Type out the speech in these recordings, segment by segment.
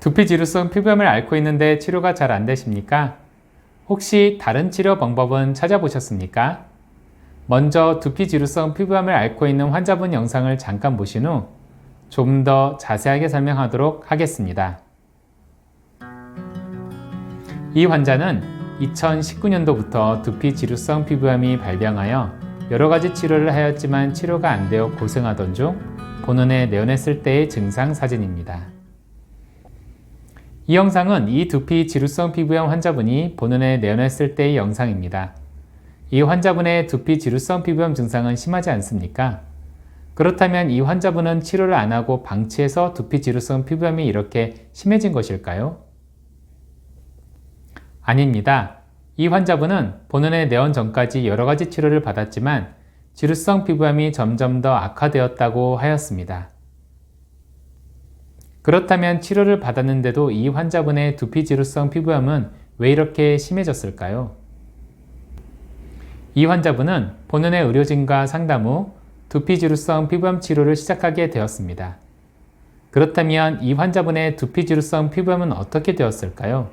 두피 지루성 피부염을 앓고 있는데 치료가 잘 안 되십니까? 혹시 다른 치료 방법은 찾아보셨습니까? 먼저 두피 지루성 피부염을 앓고 있는 환자분 영상을 잠깐 보신 후 좀 더 자세하게 설명하도록 하겠습니다. 이 환자는 2019년도부터 두피 지루성 피부염이 발병하여 여러 가지 치료를 하였지만 치료가 안 되어 고생하던 중 본원에 내원했을 때의 증상 사진입니다. 이 영상은 이 두피 지루성 피부염 환자분이 본원에 내원했을 때의 영상입니다. 이 환자분의 두피 지루성 피부염 증상은 심하지 않습니까? 그렇다면 이 환자분은 치료를 안 하고 방치해서 두피 지루성 피부염이 이렇게 심해진 것일까요? 아닙니다. 이 환자분은 본원에 내원 전까지 여러 가지 치료를 받았지만 지루성 피부염이 점점 더 악화되었다고 하였습니다. 그렇다면 치료를 받았는데도 이 환자분의 두피 지루성 피부염은 왜 이렇게 심해졌을까요? 이 환자분은 본원의 의료진과 상담 후 두피 지루성 피부염 치료를 시작하게 되었습니다. 그렇다면 이 환자분의 두피 지루성 피부염은 어떻게 되었을까요?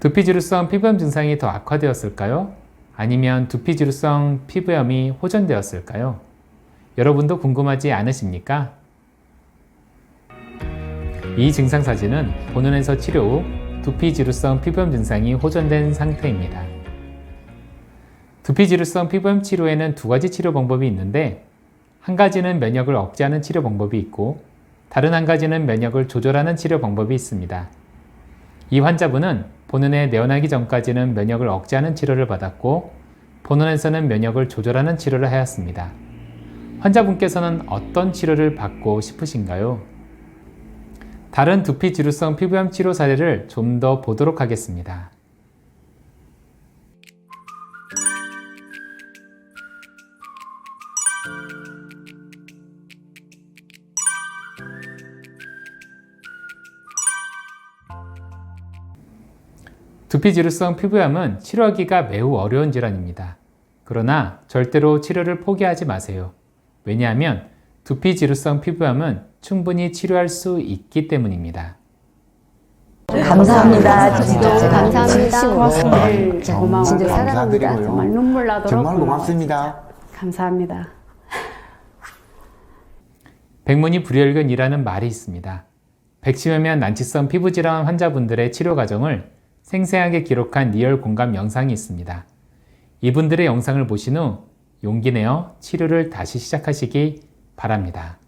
두피 지루성 피부염 증상이 더 악화되었을까요? 아니면 두피 지루성 피부염이 호전되었을까요? 여러분도 궁금하지 않으십니까? 이 증상 사진은 본원에서 치료 후 두피 지루성 피부염 증상이 호전된 상태입니다. 두피 지루성 피부염 치료에는 두 가지 치료 방법이 있는데 한 가지는 면역을 억제하는 치료 방법이 있고 다른 한 가지는 면역을 조절하는 치료 방법이 있습니다. 이 환자분은 본원에 내원하기 전까지는 면역을 억제하는 치료를 받았고 본원에서는 면역을 조절하는 치료를 하였습니다. 환자분께서는 어떤 치료를 받고 싶으신가요? 다른 두피 지루성 피부염 치료 사례를 좀 더 보도록 하겠습니다. 두피 지루성 피부염은 치료하기가 매우 어려운 질환입니다. 그러나 절대로 치료를 포기하지 마세요. 왜냐하면 두피 지루성 피부염은 충분히 치료할 수 있기 때문입니다. 감사합니다. 진짜 감사합니다. 고맙습니다. 네, 진짜 사랑합니다. 감사드리고요. 정말 눈물 나도록 정말. 고맙습니다. 감사합니다. 백문이 불여일견이라는 말이 있습니다. 백신하면 난치성 피부질환 환자분들의 치료 과정을 생생하게 기록한 리얼 공감 영상이 있습니다. 이분들의 영상을 보신 후 용기 내어 치료를 다시 시작하시기 바랍니다.